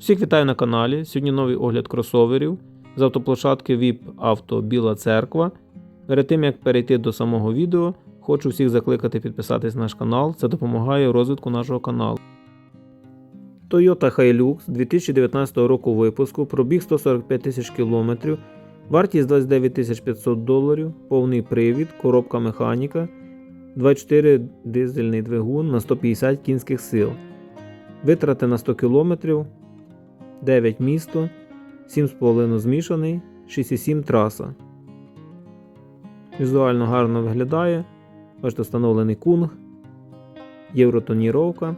Всіх вітаю на каналі. Сьогодні новий огляд кросоверів з автоплощадки VIP Авто Біла Церква. Перед тим як перейти до самого відео, хочу всіх закликати підписатись на наш канал. Це допомагає розвитку нашого каналу. Toyota Hilux 2019 року випуску, пробіг 145 тисяч кілометрів, вартість 29 500 доларів, повний привід, коробка механіка, 24 дизельний двигун на 150 кінських сил. Витрати на 100 км, 9 місто, 7,5 змішаний, 6,7 траса. Візуально гарно виглядає. Бачите, встановлений кунг, євротоніровка.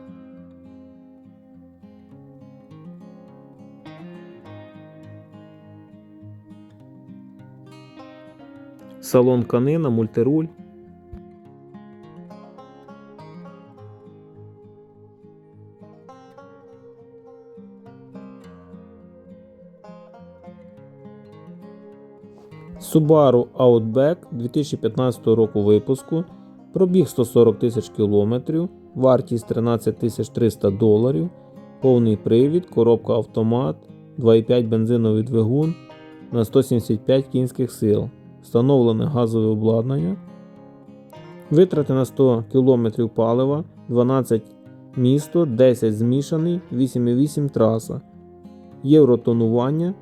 Салон канина, мультируль. Subaru Outback 2015 року випуску, пробіг 140 тисяч кілометрів, вартість 13 тисяч 300 доларів, повний привід, коробка автомат, 2,5 бензиновий двигун на 175 кінських сил, встановлене газове обладнання, витрати на 100 км палива, 12 місто, 10 змішаний, 8,8 траса, євротонування.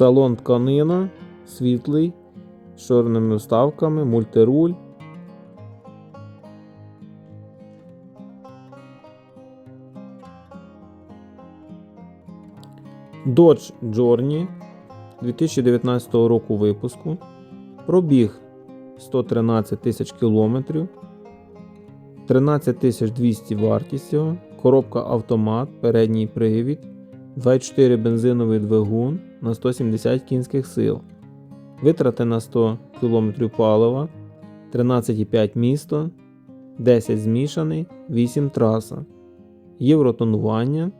Салон тканина, світлий, з чорними вставками, мультируль. Dodge Journey 2019 року випуску. Пробіг 113 тисяч кілометрів. 13 200 вартість його. Коробка автомат, передній привід, 24 бензиновий двигун на 170 кінських сил. Витрати на 100 км палива, 13,5 місто, 10 змішаний, 8 траса. Євротонування.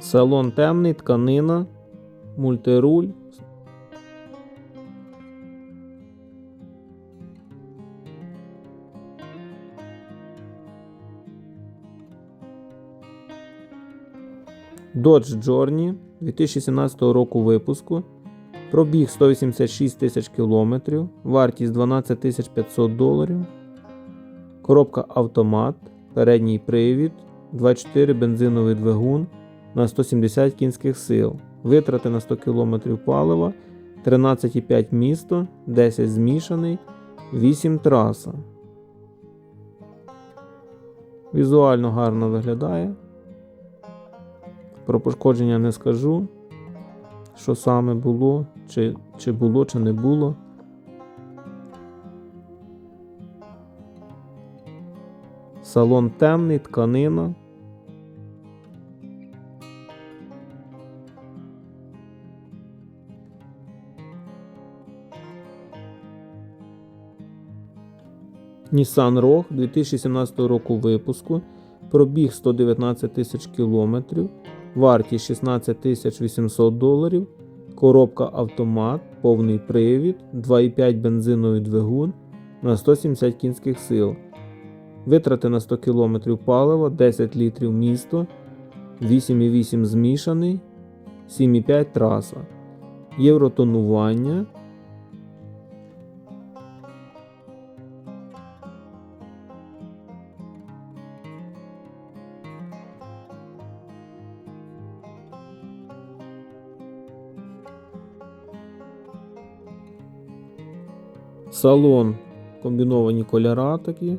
Салон темний, тканина, мультируль. Dodge Journey 2017 року випуску. Пробіг 186 тисяч кілометрів, вартість 12 тисяч 500 доларів. Коробка автомат, передній привід, 24 бензиновий двигун на 170 кінських сил. Витрати на 100 км палива, 13,5 місто, 10 змішаний, 8 траса. Візуально гарно виглядає. Про пошкодження не скажу, що саме було, чи, чи було, чи не було. Салон темний, тканина. Nissan Rogue 2017 року випуску. Пробіг 119 тисяч кілометрів, вартість 16 тисяч 800 доларів, коробка автомат, повний привід, 2,5 бензиновий двигун на 170 кінських сил. Витрати на 100 км палива, 10 літрів місто, 8,8 змішаний, 7,5 траса. Євротонування. Салон комбіновані кольора такі,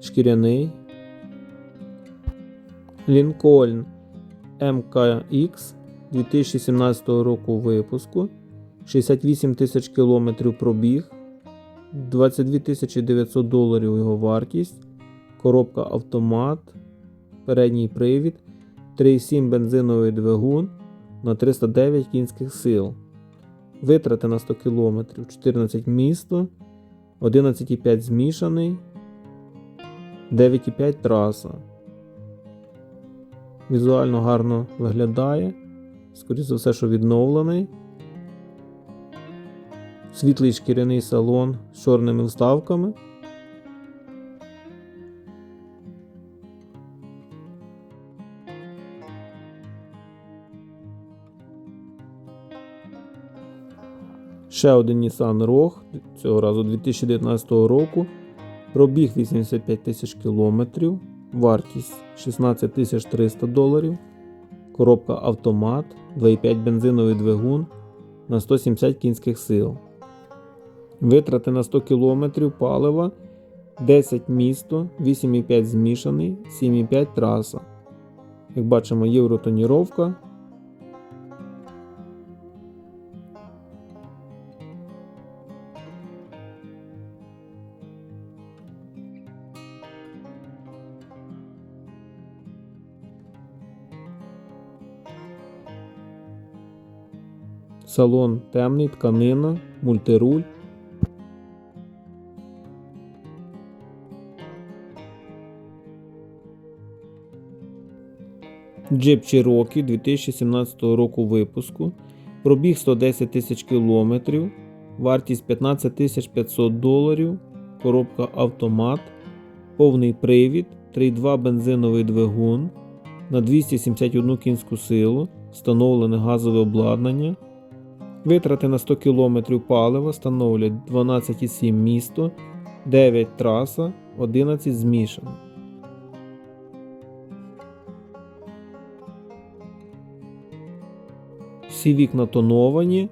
шкіряний. Lincoln MKX 2017 року випуску. 68 тисяч кілометрів пробіг, 22 900 доларів його вартість, коробка автомат, передній привід, 3,7 бензиновий двигун на 309 кінських сил. Витрати на 100 км 14 місто, 11,5 змішаний, 9,5 траса. Візуально гарно виглядає. Скоріше за все, що відновлений. Світлий шкіряний салон з чорними вставками. Ще один Nissan Rogue, цього разу 2019 року. Пробіг 85 тисяч кілометрів, вартість 16 тисяч 300 доларів. Коробка автомат, 2,5 бензиновий двигун на 170 кінських сил. Витрати на 100 км палива 10 місто, 8,5 змішаний, 7,5 траса. Як бачимо, євротоніровка. Салон темний, тканина, мультируль. Jeep Cherokee 2017 року випуску. Пробіг 110 тисяч кілометрів, вартість 15 тисяч 500 доларів, коробка автомат, повний привід, 3,2 бензиновий двигун на 271 кінську силу, встановлене газове обладнання. Витрати на 100 км палива становлять 12,7 місто, 9 траса, 11 змішано. Всі вікна тоновані,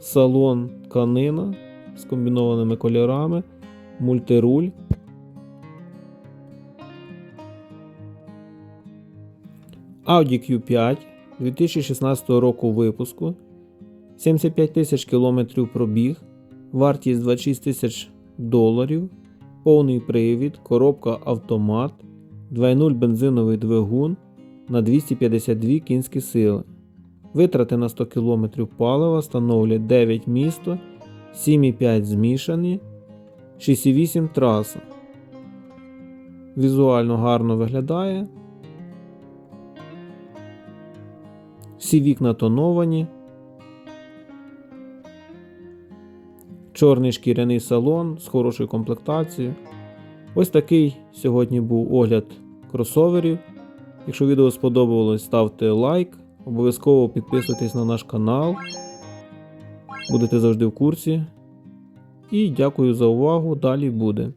салон тканина з комбінованими кольорами, мультируль. Audi Q5 2016 року випуску. 75 тисяч кілометрів пробіг, вартість 26 тисяч доларів, повний привід, коробка автомат, 2.0 бензиновий двигун на 252 кінські сили. Витрати на 100 км палива становлять 9 місто, 7,5 змішані, 6,8 траса. Візуально гарно виглядає. Всі вікна тоновані. Чорний шкіряний салон з хорошою комплектацією. Ось такий сьогодні був огляд кросоверів. Якщо відео сподобалось, ставте лайк. Обов'язково підписуйтесь на наш канал. Будете завжди в курсі. І дякую за увагу. Далі буде.